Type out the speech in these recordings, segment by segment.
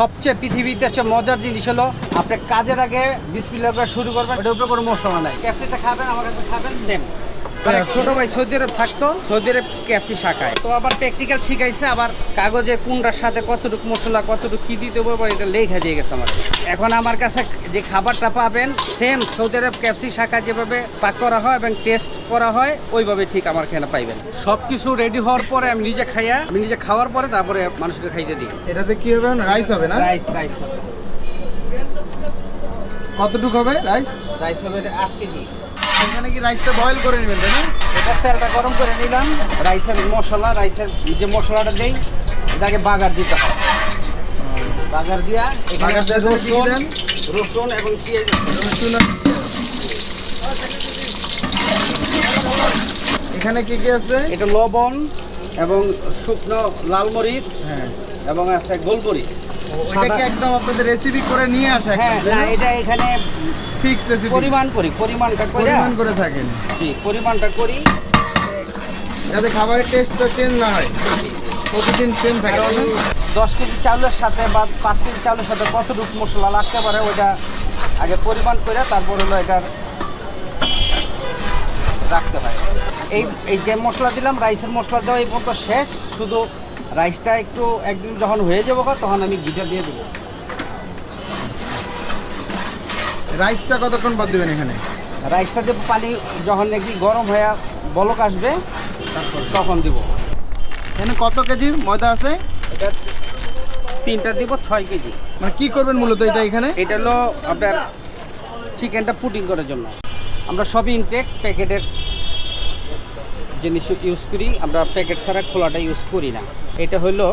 সবচেয়ে পৃথিবীতে হচ্ছে মজার জিনিস হলো, আপনি কাজের আগে বিসমিল্লা শুরু করবেন ওটার উপরে কোনো মশলা নাই। ক্যাপসিটা খাবেন, আমার কাছে খাবেন সেম ছোট ভাই সৌদি আরব থাকতো সৌদি আরব ক্যাপসি শাখায়। তো আবার প্র্যাকটিক্যাল শিখাইছে আবার কাগজে কোনটার সাথে কতটুকু মশলা কতটুকু কি দিতে হবে এটা লেখা দিয়ে গেছে আমার। এখন আমার কাছে যে খাবারটা পাবেন সেম সৌদি আরব ক্যাপসি শাখা যেভাবে পাক করা হয় এবং টেস্ট করা হয় ওইভাবে ঠিক আমার এখানে পাইবেন। সব কিছু রেডি হওয়ার পরে আমি নিজে খাইয়া আমি নিজে খাওয়ার পরে তারপরে মানুষকে খাইতে দিই। এটাতে কি হবে? রাইস হবে না? রাইস রাইস হবে। কতটুকু হবে রাইস রাইস হবে আট কেজি। এখানে কি রাইসটা বয়েল করে নেবেন তাই না? এটা তেলটা গরম করে নিলাম। রাইসের মশলা রাইসের যে মশলাটা দেই এটাকে বাগার দিতে হয়। বাগার দিয়া এখানে রসুন রসুন এবং পেঁয়াজ রসুন এখানে কি কি আছে? এটা লবণ এবং শুকনো লাল মরিচ হ্যাঁ। এবং আছে গোলমরিচ। ওটা কি একদম আপনাদের রেসিপি করে নিয়ে আসা হ্যাঁ না এটা এখানে ফিক্স রেসিপি পরিমাণ করি পরিমাণটা করে পরিমাণ করে থাকেন। জি পরিমাণটা করি। যাতে খাবারের টেস্টটা চেঞ্জ না হয়। প্রতিদিন সেম থাকে। দশ কেজি চাউলের সাথে বা পাঁচ কেজি চাউলের সাথে কতটুকু মশলা লাগতে পারে ওইটা আগে পরিমাণ করে তারপর হলো এটার রাখতে হয়। এই এই যে মশলা দিলাম রাইসের মশলা দেওয়া এই পর্যন্ত শেষ। শুধু রাইসটা একটু একদিন যখন হয়ে যাব তখন আমি ঘিটা দিয়ে দেবো। রাইসটা কতক্ষণ বাদ দেবেন এখানে? রাইসটা দেবো পানি যখন নাকি গরম হয়ে বলক আসবে তখন দিব। এখানে কত কেজি ময়দা আছে? এটা তিনটা দিব ছয় কেজি। মানে কী করবেন মূলত এটা এখানে? এটা হলো আপনার চিকেনটা পুটিং করার জন্য। আমরা সবই ইনটেক প্যাকেটের জিনিস ইউজ করি আমরা প্যাকেট ছাড়া খোলাটা ইউজ করি না। এটা হলো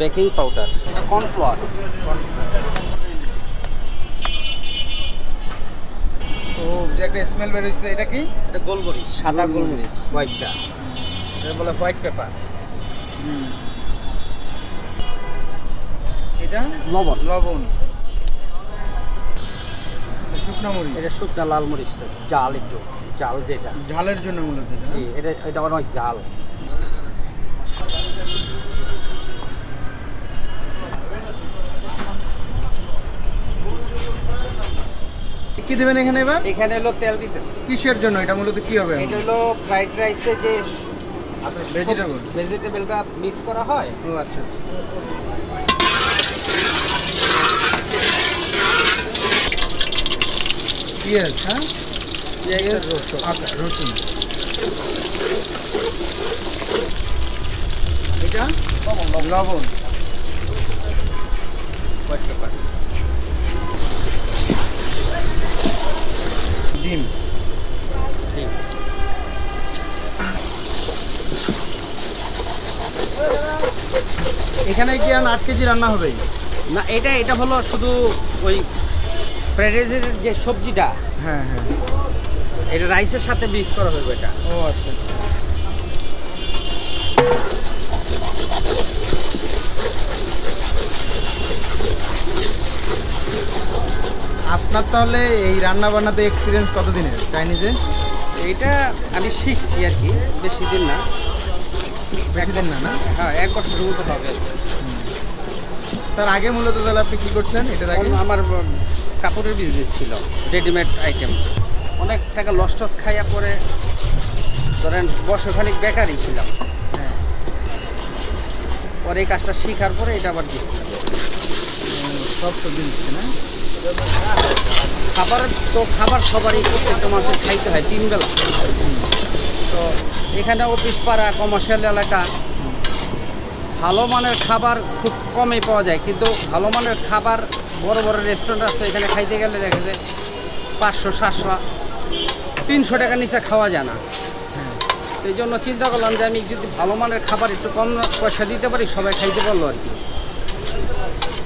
বেকিং পাউডার এটা কর্নফ্লাওয়ার যে একটা স্মেল বের হচ্ছে এটা কি? এটা গোলমরিচ। সাদা গোলমরিচ। হোয়াইটটা এটা বলে হোয়াইট পেপার এটা? লবণ। লবণ। শুকনো মরিচ? এটা শুকনা লাল মরিচটা জাল একটু জাল যেটা। জালের জন্য মূলত জি এটা এটা অনেক জাল। কি দেবেন এখানে এবার? এখানে হলো তেল দিতেছে। কিসের জন্য? এটা মূলত কি হবে? এটা হলো ফ্রাইড রাইসে যে ভেজিটেবল ভেজিটেবলটা মিক্স করা হয়। ও আচ্ছা আচ্ছা। পেঁয়াজ হ্যাঁ? পেঁয়াজ রসুন। আচ্ছা রসুন। এটা? লবণ। হোয়াইট পেপার ডিম। এখানে কি আর আট কেজি রান্না হবে? না এটা এটা হলো শুধু ওই ফ্রাইড রাইসের যে সবজিটা হ্যাঁ হ্যাঁ। এটা রাইসের সাথে মিক্স করা হবে এটা। ও আচ্ছা আচ্ছা। আপনার তাহলে এই রান্না বান্নাতে এক্সপিরিয়েন্স কতদিনের? চাইনিজে এইটা আমি শিখছি আর কি বেশি দিন না। বেশি দিন না না? হ্যাঁ এক বছরের মতো হবে। তার আগে মূলত তাহলে আপনি কি করতেন এটার আগে? আমার কাপড়ের বিজনেস ছিল রেডিমেড আইটেম অনেক টাকা লস টস খাইয়া পরে ধরেন বছরখানিক বেকারই ছিলাম। হ্যাঁ। পরে এই কাজটা শেখার পরে এটা আবার দিচ্ছিলাম সব সবজি দিচ্ছে না খাবার তো খাবার সবারই প্রত্যেকটা মানুষের খাইতে হয়, তিন বেলা। তো এখানে অফিস পাড়া কমার্শিয়াল এলাকা, ভালো মানের খাবার খুব কমই পাওয়া যায়। কিন্তু ভালো মানের খাবার, বড় বড় রেস্টুরেন্ট আছে, এখানে খাইতে গেলে দেখা যায় পাঁচশো, সাতশো, তিনশো টাকা নিচে খাওয়া যায় না। এই জন্য চিন্তা করলাম যে আমি যদি ভালো মানের খাবার একটু কম পয়সা দিতে পারি, সবাই খাইতে পারল আর কি।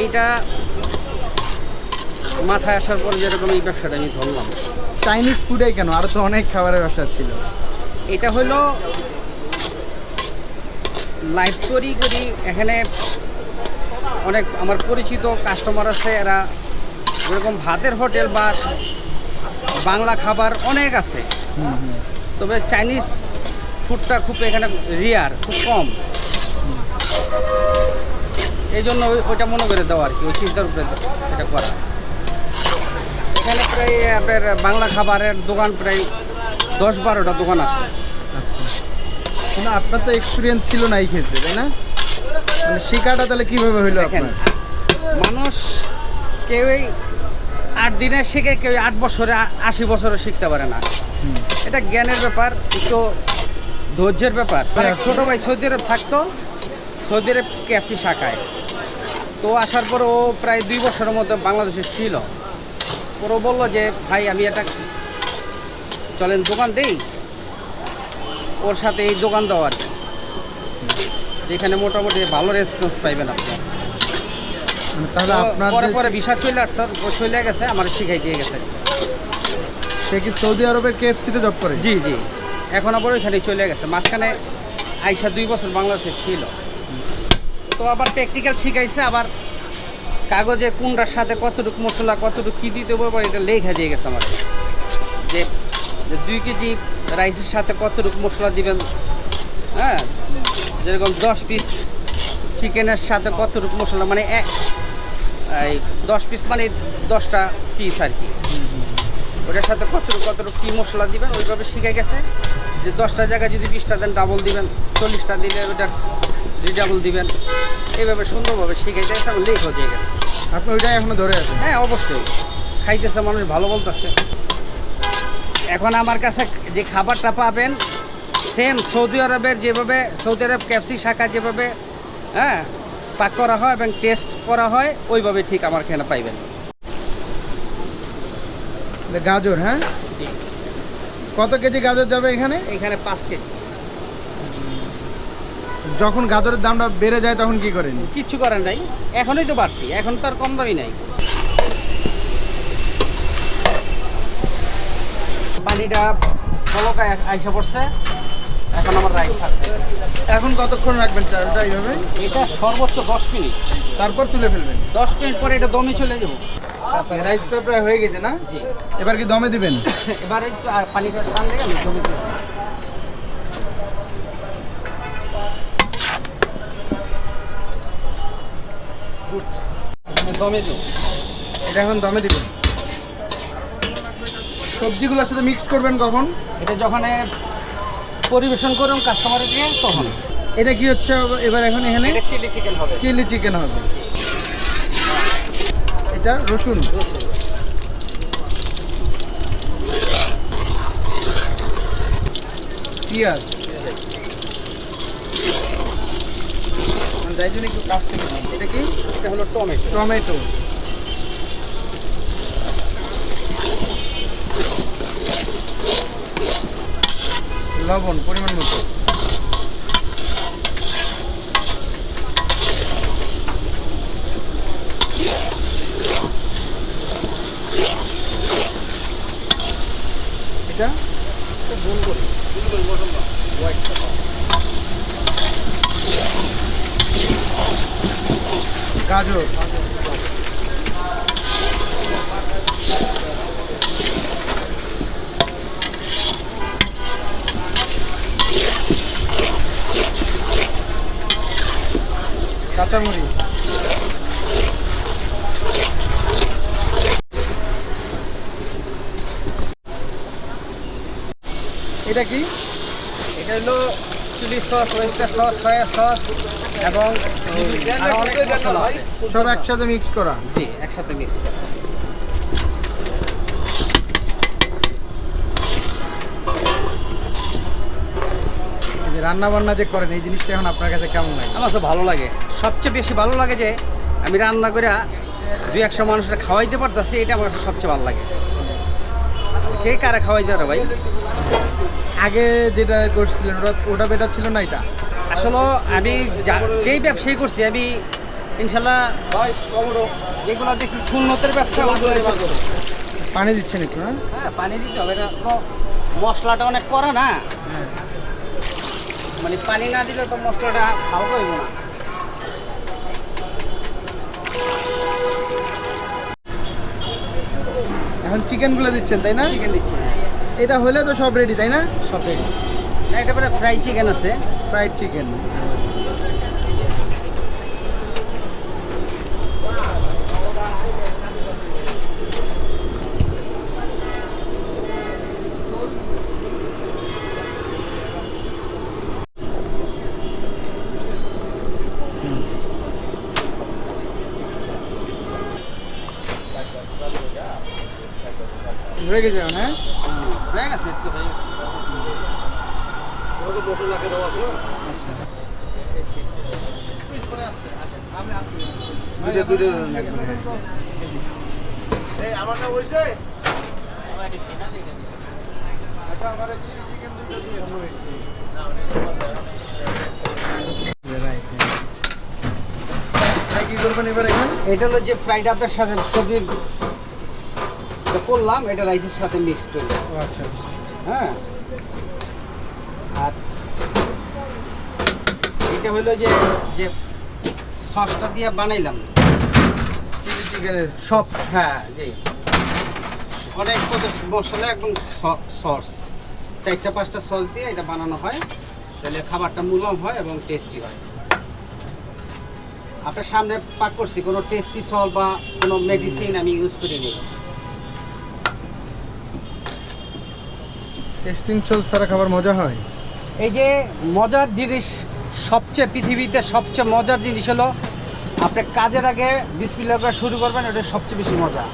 এইটা মাথায় আসার পরে যেরকম এই ব্যবসাটা আমি ধরলাম। চাইনিজ ফুডে কেন? আরও তো অনেক খাবারের ব্যবসা ছিল। এটা হলো লাইভ তৈরি করি এখানে অনেক আমার পরিচিত কাস্টমার আছে এরা যেরকম ভাতের হোটেল বা বাংলা খাবার অনেক আছে। তবে চাইনিজ ফুডটা খুব এখানে রিয়ার খুব কম। এই জন্য ওই- ওইটা মনে করে দেওয়া আর কি ওই চিন্তার উপরে এটা করা। প্রায় আপনার বাংলা খাবারের দোকান প্রায় দশ বারোটা দোকান আছে। মানে আপনার তো এক্সপিরিয়েন্স ছিল না এই ক্ষেত্রে তাই না? মানে শিকাটা তাহলে কীভাবে হইল আপনার? মানুষ কেউই আট দিনে শিখে কেউ আট বছরে আশি বছরে শিখতে পারে না। এটা জ্ঞানের ব্যাপার একটু ধৈর্যের ব্যাপার। মানে ছোট ভাই সৌদি আরব থাকতো সৌদি আরব ক্যাপসি শাখায়। তো আসার পর ও প্রায় দুই বছরের মধ্যে বাংলাদেশে ছিল। ওরা বলল যে ভাই আমি এটা চলেন দোকান দেই। ওর সাথে এই দোকান দেওয়ার। যেখানে মোটামুটি ভালো রেসপন্স পাইবেন মানে তাহলে আপনার পরে পরে ভিসা চলে আসছে ও চলে গেছে আমার শিখাই দিয়ে গেছে। সে কি সৌদি আরবের কেএফসিতে জব করে? জি জি। এখন আবার ওইখানে চলে গেছে। মাঝখানে আইসা দুই বছর বাংলাদেশে ছিল। তো আবার প্র্যাকটিক্যাল শিখাইছে আবার কাগজে কোনটার সাথে কতটুকু মশলা, কতটুকু কী দিতে হবে, এটা লেখা দিয়ে গেছে আমার। যে যে দুই কেজি রাইসের সাথে কতটুকু মশলা দিবেন হ্যাঁ? যেরকম দশ পিস চিকেনের সাথে কতটুকু মশলা মানে এক, এই দশ পিস মানে দশটা পিস আর কি। ওটার সাথে কতটুকু কতটুকু কী মশলা দিবেন, ওইভাবে শিখে গেছে। যে দশটা জায়গায় যদি বিশটা দেন ডাবল দিবেন, চল্লিশটা দিলে ওটা ডাবল দিবেন। এইভাবে সুন্দরভাবে শিখে গেছে এবং লেখ হয়ে গেছে। আপনি ওইটাই এখনও ধরে আছেন? হ্যাঁ অবশ্যই। খাইতেছে মানুষ ভালো বলতেছে। এখন আমার কাছে যে খাবারটা পাবেন সেম সৌদি আরবের যেভাবে সৌদি আরব ক্যাপসি শাখা যেভাবে হ্যাঁ পাক করা হয় এবং টেস্ট করা হয় ওইভাবে ঠিক আমার এখানে পাইবেন। গাজর হ্যাঁ? কত কেজি গাজর যাবে এখানে? এখানে পাঁচ কেজি। যখন গাজরের দামটা বেড়ে যায় তখন কি করেন? কিচ্ছু করার নাই। এখনই তো বাড়তি এখন তো আর কম দামি নাই। পানিটা ফলকায় আইসা পড়ছে এখন আমার রাইস থাকছে এখন কতক্ষণ রাখবেন চালটা এইভাবে? এটা সর্বোচ্চ দশ মিনিট। তারপর তুলে ফেলবেন। দশ মিনিট পরে এটা দমে চলে যাব। রাইসটা প্রায় হয়ে গেছে না? জি। এবার কি দমে দিবেন? এবারে পানিটা টান লেগে আমি দমে দেবো। দমে দেবো। এটা এখন দমে দিবেন। সবজিগুলোর সাথে মিক্স করবেন কখন? এটা যখন পরিবেশন করুন কাস্টমারকে তখন। এটা কি হচ্ছে এবার এখন এখানে? চিলি চিকেন হবে। চিলি চিকেন হবে। এটা রসুন রসুন। পেঁয়াজ। যাই জন্য একটু কাছ থেকে এটা কি? এটা হলো টমেটো। টমেটো। লবণ পরিমাণ মতো। এটা? গোলমরিচ মশলা হোয়াইট গাজর। কাঁচামরিচ এটা কি? এটা হলো chilli sauce oyster sauce soya sauce. এবং। সব একসাথে মিক্স করা? জি একসাথে মিক্স করে। রান্না বান্না যে করেন এই জিনিসটা এখন আপনার কাছে কেমন লাগে? আমার কাছে ভালো লাগে। সবচেয়ে বেশি ভালো লাগে যে আমি রান্না করে দুই একশো মানুষরা খাওয়াইতে পারতেছি এটা আমার কাছে সবচেয়ে ভালো লাগে। কে কারা খাওয়াইতে পারে ভাই? আগে যেটা করছিলেন ওটা ওটা বেটার ছিল না এটা? আসলে আমি যেই ব্যবসায়ী করছি আমি ইনশাল্লাহ যেগুলো দেখছি সুন্নতের ব্যবসা। পানি দিচ্ছেন একটু না হ্যাঁ পানি দিতে হবে এটা তো মশলাটা অনেক করা না। মানে পানি না দিলে তো মশলাটা খাওয়া হইব না। এখন চিকেনগুলো দিচ্ছেন তাই না? চিকেন দিচ্ছি এটা হলে তো সব রেডি তাই না? সব রেডি না এটা পরে ফ্রাই চিকেন আছে। Fried chicken. হ্যাঁ? হ্যাঁ। হ্যাঁ, হয়ে? গেছে হ্যাঁ হয়ে গেছে একটু হয়ে গেছে। মশলাকে দেওয়া ছিল দুটো দুটো লাগবে হ্যাঁ। Right, হ্যাঁ। ভাই, কি করবেন এবার এখানে এটা হলো যে ফ্রাইড আপনার সাথে সবজি যেটা করলাম এটা রাইসের সাথে মিক্সড করে ও আচ্ছা হ্যাঁ এটা হলো যে যে সসটা দিয়ে বানাইলাম। চিলি চিকেনের সব হ্যাঁ জি। অনেক কত মশলা এবং সস। চারটা পাঁচটা সস দিয়ে এটা বানানো হয়। তাহলে খাবারটা মুলম হয় এবং টেস্টি হয়। আপনার সামনে পাক করছি কোনো টেস্টি সল বা কোনো মেডিসিন আমি ইউজ করিনি। টেস্টিং চল সারা খাবার মজা হয়? এই যে মজার জিনিস সবচেয়ে পৃথিবীতে সবচেয়ে মজার জিনিস হলো আপনি কাজের আগে বিসমিল্লাহ করে শুরু করবেন ওটা সবচেয়ে বেশি মজা।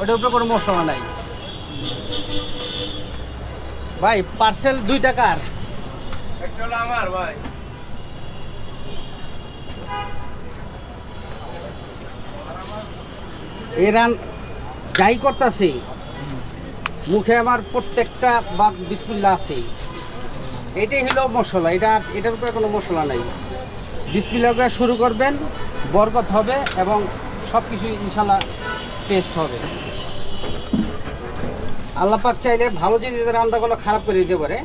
ওটার উপরে কোনো মশলা নাই। ভাই পার্সেল দুই টাকার একটা হলো আমার ভাই। এই রান যাই করতেছি মুখে আমার প্রত্যেকটা বা বিসমিল্লা আছে এটাই হলো মশলা। এটা এটার উপরে কোনো মশলা নাই। বিসমিল্লা করে শুরু করবেন, বরকত হবে এবং সব কিছু ইনশাল্লাহ টেস্ট হবে। আল্লাহ পাক চাইলে ভালো জিনিসের রান্নাগুলো খারাপ করে দিতে পারে।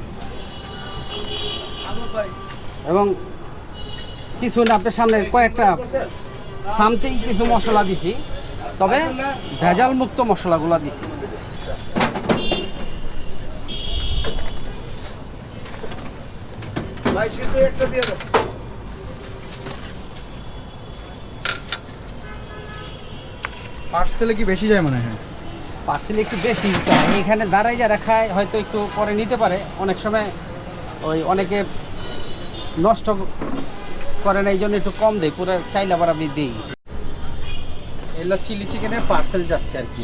এবং কিছু না, আপনার সামনে কয়েকটা সামথিং কিছু মশলা দিছি, তবে ভেজাল মুক্ত মশলাগুলো দিছি। ভাই শুধু একটা দিয়ে দাও। পার্সেলে কি বেশি যায় মনে হয়? পার্সেল একটু বেশি দিতে এখানে দাঁড়াই যারা খায় হয়তো একটু পরে নিতে পারে। অনেক সময় ওই অনেকে নষ্ট করে না এই জন্য একটু কম দেয়। পুরো চাইলে আবার আমি দিই। এগুলো চিলি চিকেনের পার্সেল যাচ্ছে আর কি।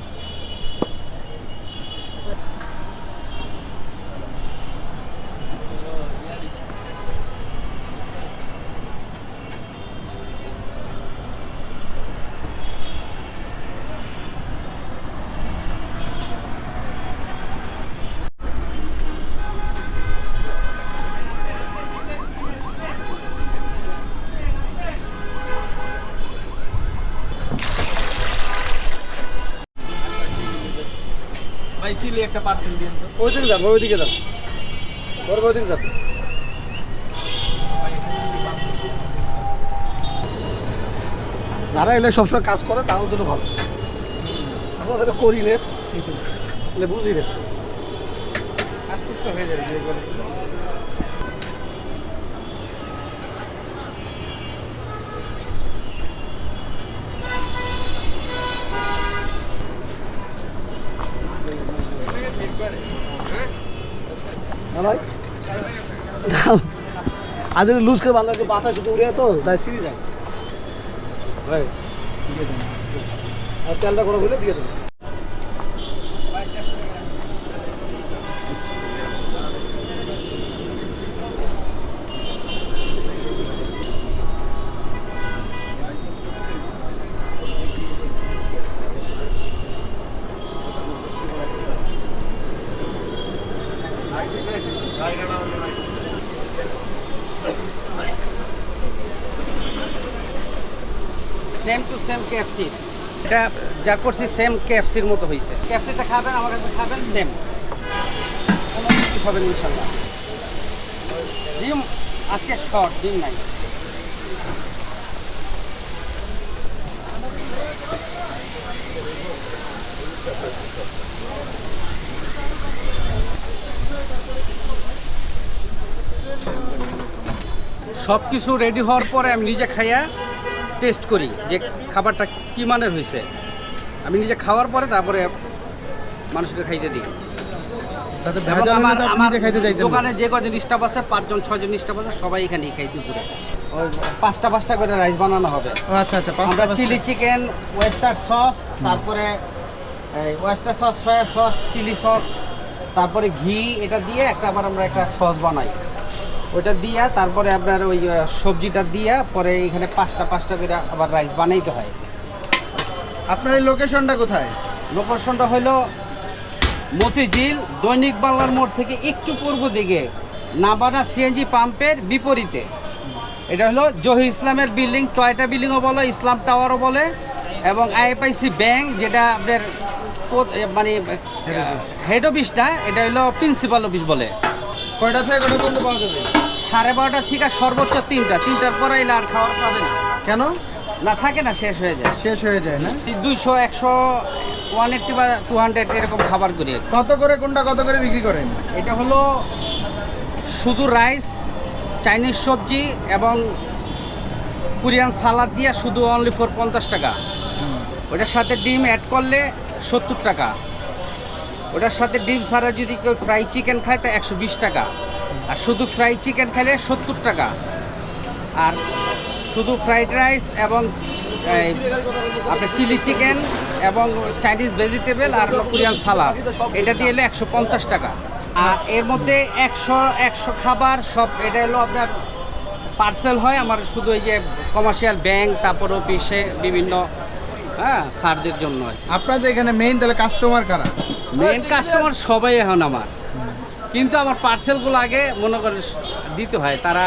চিলি একটা পার্সেল দিন তো ওইদিকে যান ওইদিকে যান ওর ওইদিকে যান যারা এলে সবসময় কাজ করে তাদের জন্য ভালো। আমরা যেটা করি নে মানে বুঝি নে। আস্তে আস্তে হয়ে যাবে ভাই? আজ লুজ করে বান্ধা মাথা শুধু উড়ে তো তাই সিঁড়ি যায় তেলটা করে বলে দিয়ে দেবো সেম কেএফসি এটা যা করছি সেম কেএফসির মতো হয়েছে কেএফসিটা খাবেন, আমার কাছে খাবেন, সেম। কোনো কিছু ইনশাল্লাহ। ডিম আজকে শর্ট, ডিম নাই। সব কিছু রেডি হওয়ার পরে আমি নিজে খাইয়া টেস্ট করি যে খাবারটা কী মানের হয়েছে। আমি নিজে খাওয়ার পরে তারপরে মানুষকে খাইতে দিই। আমার দোকানে যে কজন স্টাফ আছে পাঁচজন ছয়জন স্টাফ আছে সবাই এখানে খাই দুপুরে পাঁচটা পাঁচটা করে রাইস বানানো হবে। আচ্ছা আচ্ছা আমরা চিলি চিকেন ওয়েস্টার সস তারপরে oyster sauce soya sauce chilli sauce তারপরে ঘি এটা দিয়ে একটা আবার আমরা একটা সস বানাই। ওইটা দিয়া তারপরে আপনার ওই সবজিটা দিয়া পরে এখানে পাঁচটা পাঁচটা করে আবার রাইস বানাইতে হয়। আপনার এই লোকেশনটা কোথায়? লোকেশনটা হলো মতিঝিল দৈনিক বাংলার মোড় থেকে একটু পূর্ব দিকে নাবানা সিএনজি পাম্পের বিপরীতে। এটা হলো জহি ইসলামের বিল্ডিং টয়টা বিল্ডিংও বলে ইসলাম টাওয়ারও বলে এবং আইএফআইসি ব্যাংক যেটা আপনার মানে হেড অফিসটা এটা হলো প্রিন্সিপাল অফিস বলে। কয়টা থেকে কয়টা পর্যন্ত পাওয়া যাবে? সাড়ে বারোটা থেকে সর্বোচ্চ তিনটা। তিনটার পর এলে আর খাওয়ার পাবে না। কেন? না থাকে না শেষ হয়ে যায়। শেষ হয়ে যায় না? দুইশো একশো ওয়ান এইট্টি বা টু হান্ড্রেড এরকম খাবার করি কত করে কোনটা কত করে বিক্রি করেন? এটা হলো শুধু রাইস চাইনিজ সবজি এবং কোরিয়ান সালাদ দিয়ে শুধু অনলি ফোর পঞ্চাশ টাকা। ওটার সাথে ডিম অ্যাড করলে সত্তর টাকা। ওটার সাথে ডিম ছাড়া যদি কেউ ফ্রাই চিকেন খায়, তা একশো বিশ টাকা। আর শুধু ফ্রাই চিকেন খাইলে সত্তর টাকা। আর শুধু ফ্রাইড রাইস এবং আপনার চিলি চিকেন এবং চাইনিজ ভেজিটেবল আর কোরিয়ান সালাদ এটা দিয়ে এলে একশো পঞ্চাশ টাকা। আর এর মধ্যে একশো একশো খাবার সব, এটা হলো আপনার পার্সেল হয়, আমার শুধু এই যে কমার্শিয়াল ব্যাংক তারপর অফিসে বিভিন্ন হ্যাঁ সারদের জন্য আপনাদের এখানে মেইন তাহলে কাস্টমার কারা? মেন কাস্টমার সবাই এখন আমার। কিন্তু আমার পার্সেলগুলো আগে মনে করেন দিতে হয়। তারা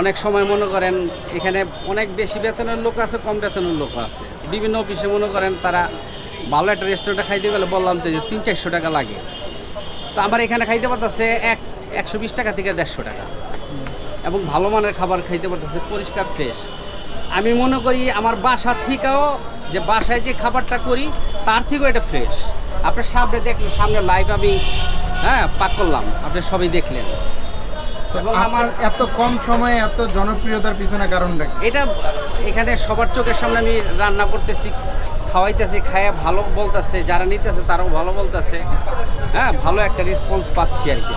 অনেক সময় মনে করেন এখানে অনেক বেশি বেতনের লোক আছে কম বেতনের লোক আছে। বিভিন্ন অফিসে মনে করেন তারা ভালো একটা রেস্টুরেন্টে খাইতে গেলে বললাম তো যে তিন চারশো টাকা লাগে। তো আমার এখানে খাইতে পারতেছে এক একশো বিশ টাকা থেকে দেড়শো টাকা। এবং ভালো মানের খাবার খাইতে পারতেছে পরিষ্কার ফ্রেশ আমি মনে করি আমার বাসার থেকেও যে বাসায় যে খাবারটা করি তার থেকেও এটা ফ্রেশ আপনার সামনে দেখলেন সামনে লাইভ আমি হ্যাঁ পাক করলাম। আপনি সবই দেখলেন। এবং আমার এত কম সময়ে এত জনপ্রিয়তার পিছনে কারণটা কি? এটা এখানে সবার চোখের সামনে আমি রান্না করতেছি খাওয়াইতেছি খাইয়া ভালো বলতেছে যারা নিতেছে তারাও ভালো বলতেছে। হ্যাঁ ভালো একটা রেসপন্স পাচ্ছি আর কি।